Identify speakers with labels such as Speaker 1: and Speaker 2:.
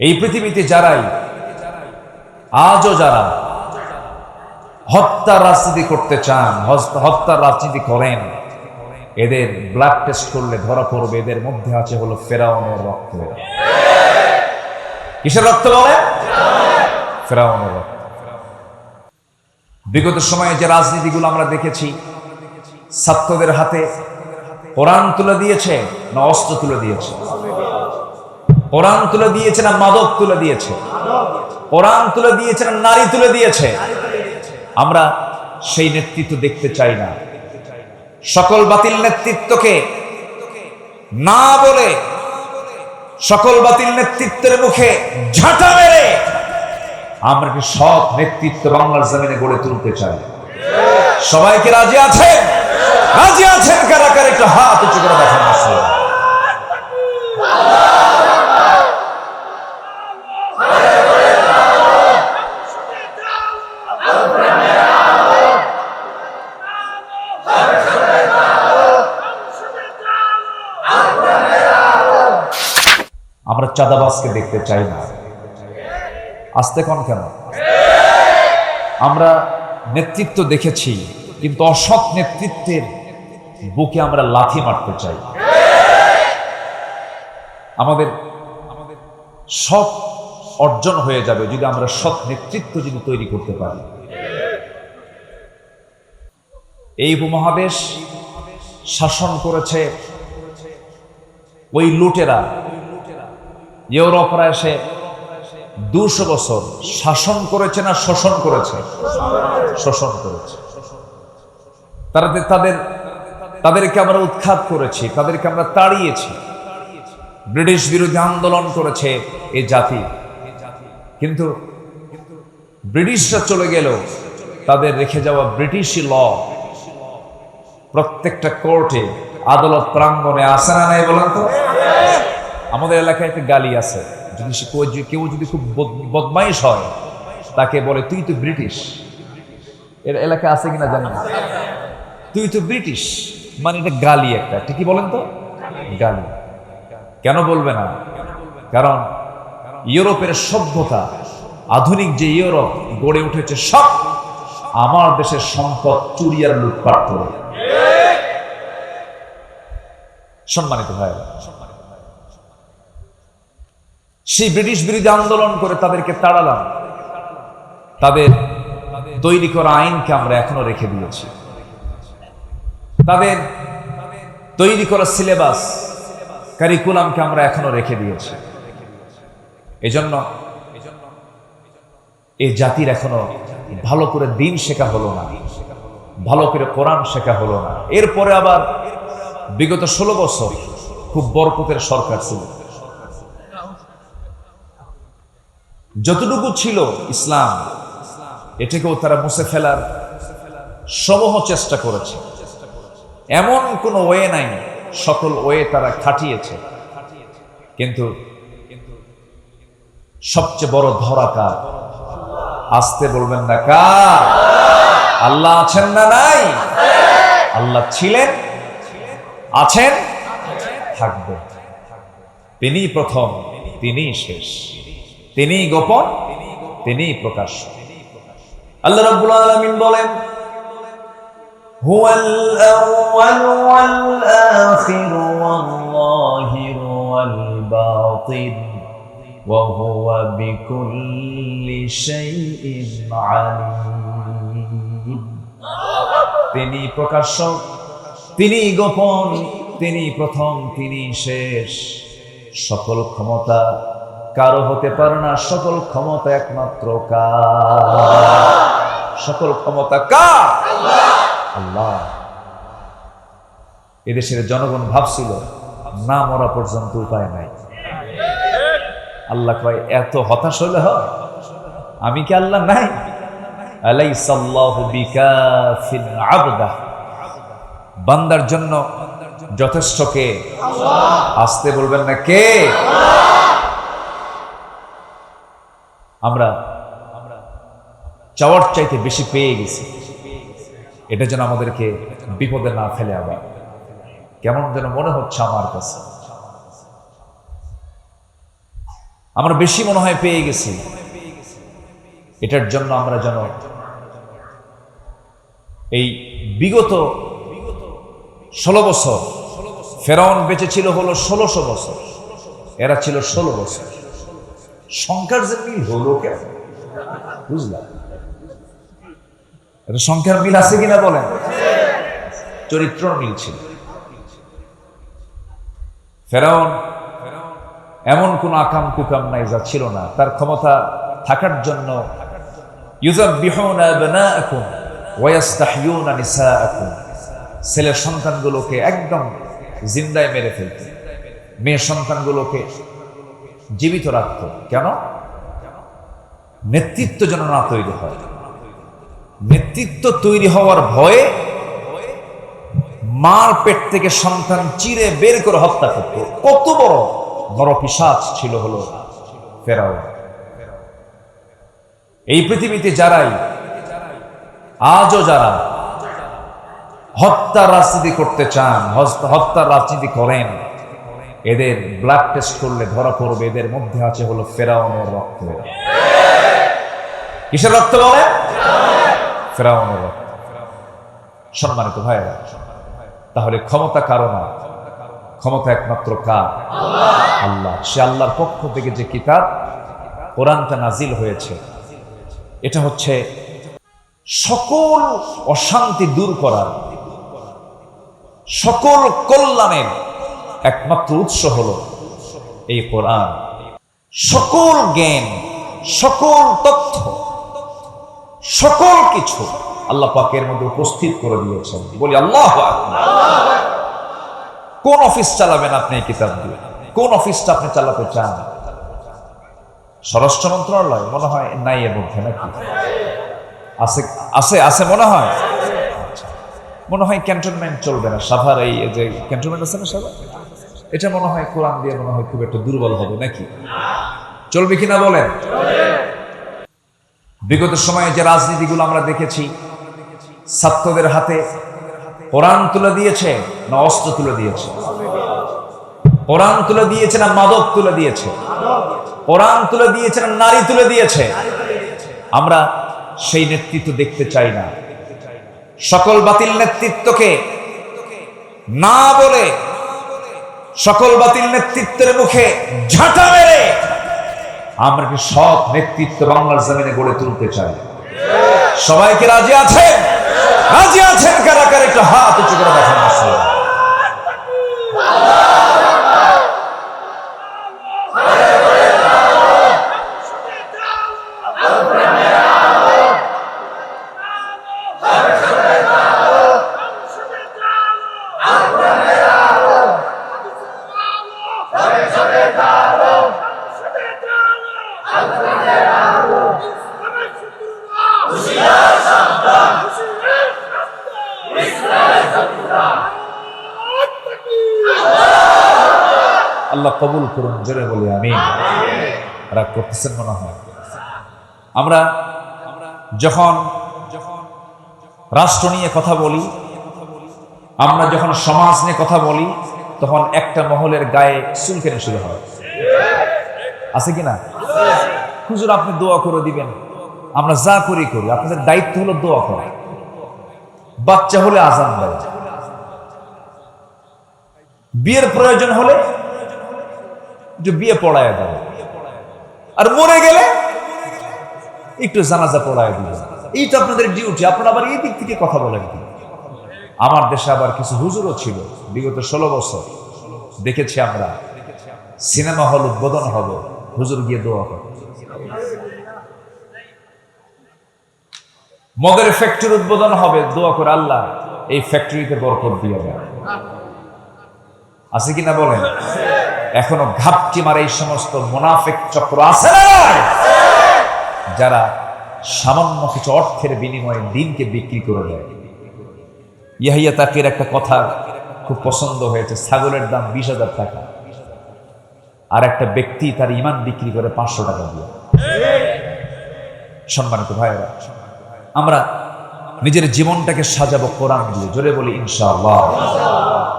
Speaker 1: এই পৃথিবীতে যারাই, আজও যারা হত্যার রাজনীতি করতে চান হত্যার রাজনীতি করেন, এদের ব্লাড টেস্ট করলে ধরা পড়বে, এদের মধ্যে আছে হলো ফেরাউনের রক্ত। কিসের রক্ত বলে? ফেরাউনের রক্ত। বিগত সময়ে যে রাজনীতিগুলো আমরা দেখেছি, ছাত্রদের হাতে কোরআন তুলে দিয়েছে না অস্ত্র তুলে দিয়েছে? কোরআন তুলে দিয়েছে না মাদক তুলে দিয়েছে? কোরআন তুলে দিয়েছে না নারী তুলে দিয়েছে? আমরা সেই নেতৃত্ব দেখতে চাই না। সকল বাতিল নেতৃত্বকে না বলে সকল বাতিল নেতৃত্বের মুখে ঝাঁটা মেরে আমরা কি সব নেতৃত্ব বাংলার জমিনে গড়ে তুলতে চাই। সবাইকে রাজি আছেন? রাজি আছেন কারা? কারা একটু হাত উঁচু করে দেখান আসলে আমরা চাঁদাবাজকে দেখতে চাই না। আসতে কন কেন? আমরা নেতৃত্ব দেখেছি, কিন্তু অসৎ নেতৃত্বের বুকে আমরা লাথি মারতে চাই। আমাদের আমাদের সৎ অর্জন হয়ে যাবে যদি আমরা সৎ নেতৃত্ব যদি তৈরি করতে পারি। এই উপমহাদেশ শাসন করেছে ওই লুটেরা ইউরোপরা এসে দুশো বছর শাসন করেছে না শোষণ করেছে? শোষণ করেছে। তারা তাদের, তাদেরকে আমরা উৎখাত করেছি, তাদেরকে আমরা তাড়িয়েছি। ব্রিটিশ বিরোধী আন্দোলন করেছে এই জাতি। কিন্তু ব্রিটিশরা চলে গেল তাদের রেখে যাওয়া ব্রিটিশ ল প্রত্যেকটা কোর্টে আদালত প্রাঙ্গণে আসে না নাই বলেন তো? আমাদের এলাকায় একটা গালি আছে। যদি কেউ- যদি খুব বদ- বদমাইশ হয়, তাকে বলে, তুই তো ব্রিটিশ। এর এলাকা আছে কিনা জানি না। তুই তো ব্রিটিশ। মানে এটা গালি একটা। ঠিকই বলেন তো? গালি। কেন বলবে না? কারণ ইউরোপের সভ্যতা, আধুনিক যে ইউরোপ গড়ে উঠেছে সব আমার দেশের সম্পদ চুরি আর লুটপাট করে। সম্মানিত ভাই সেই ব্রিটিশ বিরোধী আন্দোলন করে তাদেরকে তাড়ালাম। তাদের তৈরি করা আইনকে আমরা এখনও রেখে দিয়েছি। তাদের তৈরি করা সিলেবাস, কারিকুলামকে আমরা এখনও রেখে দিয়েছি। এজন্য এই জাতির এখনও ভালো করে দিন শেখা হলো না, ভালো করে কোরআন শেখা হলো না। এরপরে আবার বিগত ষোলো বছর খুব বরকতের সরকার ছিল। যতটুকু ছিল ইসলাম এটাকেও তারা মুছে ফেলার সমূহ চেষ্টা করেছে। এমন কোনো ওয়ে নাই, সকল ওয়ে তারা খাটিয়েছে। কিন্তু সবচেয়ে বড় ধরা কার? আসতে বলবেন না কার? আল্লাহ আছেন না নাই? আল্লাহ ছিলেন, আছেন, থাকবেন। তিনি প্রথম তিনি শেষ। তিনি গোপন তিনি প্রকাশ আল্লাহ রাব্বুল আলামিন বলেন
Speaker 2: هو الأول والآخر والظاهر والباطن وهو بكل شيء عليم
Speaker 1: তিনি প্রকাশক তিনি গোপন তিনি প্রথম তিনি শেষ সকল ক্ষমতা কারও হতে পারে না সকল ক্ষমতা একমাত্র সকল ক্ষমতা আল্লাহ। এদেশের জনগণ ভাবছিল, না মরা পর্যন্ত উপায় নাই। আল্লাহ কয়, এত হতাশ হলে হয়? আমি কি আল্লাহ নাই? বান্দার জন্য যথেষ্ট কে? আসতে বলবেন না কে? আমরা চাওয়ার চাইতে বেশি পেয়ে গেছি। এটা যেন আমাদেরকে বিপদে না ফেলে আবার। কেমন যেন মনে হচ্ছে আমার কাছে। আমরা বেশি মনে হয় পেয়ে গেছি। এটার জন্য আমরা যেন এই বিগত ষোলো বছর ফেরাউন বেঁচে ছিল হলো ষোলোশো বছর। এরা ছিল ষোলো বছর। সংখ্যার যে মিল হলো কেন বুঝলাম। এটা সংখ্যার মিল আছে কিনা বলেন? চরিত্র মিল ছিল। ফেরাউন এমন কোন আকাম কুকাম নাই যা ছিল না। তার ক্ষমতা থাকার জন্য ছেলের সন্তানগুলোকে একদম জিন্দায় মেরে ফেলত। মেয়ের সন্তানগুলোকে জীবিত রাখত। কেন? নেতৃত্ব যেন না তৈরি হয়। নেতৃত্ব তৈরি হওয়ার ভয়ে মার পেট থেকে সন্তান চিরে বের করে হত্যা করত। কত বড় নরপিসাচ ছিল হলো ফেরাও এই পৃথিবীতে যারাই, আজও যারা হত্যার রাজনীতি করতে চান হত্যার রাজনীতি করেন এদের ব্লাড টেস্ট করলে ধরা পড়বে, এদের মধ্যে আছে হলো ফেরাউনের রক্ত। কিসের রক্ত বলে? ফেরাউনের রক্ত। সম্মানিত ভাইয়েরা, তাহলে ক্ষমতা কারও না? ক্ষমতা একমাত্র কার? আল্লাহ। সে আল্লাহর পক্ষ থেকে যে কিতাব কোরআনটা নাজিল হয়েছে, এটা হচ্ছে সকল অশান্তি দূর করার, সকল কল্যাণের একমাত্র উৎস হল এই কোরআন। সকল জ্ঞান, সকল তথ্য, সকল কিছু আল্লাহ পাকের মধ্যে উপস্থিত করে দিয়েছেন। বলি, আল্লাহ কোন অফিস চালাবেন আপনি এই কিতাব দিয়ে? কোন অফিসটা আপনি চালাতে চান? স্বরাষ্ট্র মন্ত্রণালয় মনে হয় নাই এর মধ্যে নাকি? আছে আছে আছে মনে হয়। মনে হয় ক্যান্টনমেন্ট চলবে না। সাভার এই যে, ক্যান্টনমেন্ট আছে না সাভার? এটা মনে হয় কোরআন দিয়ে মনে হয় খুব একটা দুর্বল হবে, নাকি? চলবে কিনা বলেন? বিগত সময়ে যে রাজনীতিগুলো আমরা দেখেছি, ছাত্রদের হাতে কোরআন তুলে দিয়েছে না অস্ত্র তুলে দিয়েছে? কোরআন তুলে দিয়েছে না মাদক তুলে দিয়েছে? কোরআন তুলে দিয়েছে না নারী তুলে দিয়েছে? আমরা সেই নেতৃত্ব দেখতে চাই না। সকল বাতিল নেতৃত্বকে না বলে সকল বাতিল নেতৃত্বের মুখে ঝাঁটা মেরে আমরা কি সব নেতৃত্ব বাংলার জমিনে গড়ে তুলতে চাই। সবাইকে রাজি আছেন? রাজি আছেন কারা? কারা একটু হাত উঁচু করে দেখান আল্লাহ কবুল করুন জোরে বলি আমি রাগ করতেছেন মনে হয় আমরা যখন রাষ্ট্র নিয়ে কথা বলি আমরা যখন সমাজ নিয়ে কথা বলি তখন একটা মহলের গায়ে চুলকেনে শুরু হয়। আছে কি না? হুজুর আপনি দোয়া করে দিবেন। আমরা যা করি করি। আপনাদের দায়িত্ব হলো দোয়া করা। বাচ্চা হলে আজান দেয় বিয়ের প্রয়োজন হলে যে বিয়ে পড়ায় দেবে। আর মরে গেলে একটু জানাজা পড়ায় দিবে। এইটা আপনাদের ডিউটি আপনারা আবার এই দিক থেকে কথা বলেন আমার দেশে আবার কিছু হুজুরও ছিল, বিগত ষোলো বছর। দেখেছি আমরা, সিনেমা হল উদ্বোধন হবে হুজুর গিয়ে দোয়া করে। মদের ফ্যাক্টরি উদ্বোধন হবে, দোয়া করে আল্লাহ, এই ফ্যাক্টরিতে বরকত দিয়ে দেয় আছে কিনা বলেন? এখনও ঘাপটি মারে এই সমস্ত মোনাফেক চক্র আছে যারা সামান্য কিছু অর্থের বিনিময়ে দিনকে বিক্রি করে দেয়। ইয়াহিয়া তাকের একটা কথা খুব পছন্দ হয়েছে, ছাগলের দাম বিশ হাজার টাকা। আর একটা ব্যক্তি তার ইমান বিক্রি করে পাঁচশো টাকা দিয়ে। সম্মানিত ভাইয়েরা, আমরা নিজের জীবনটাকে সাজাবো কোরআন দিয়ে, জোরে বলি ইনশাআল্লাহ।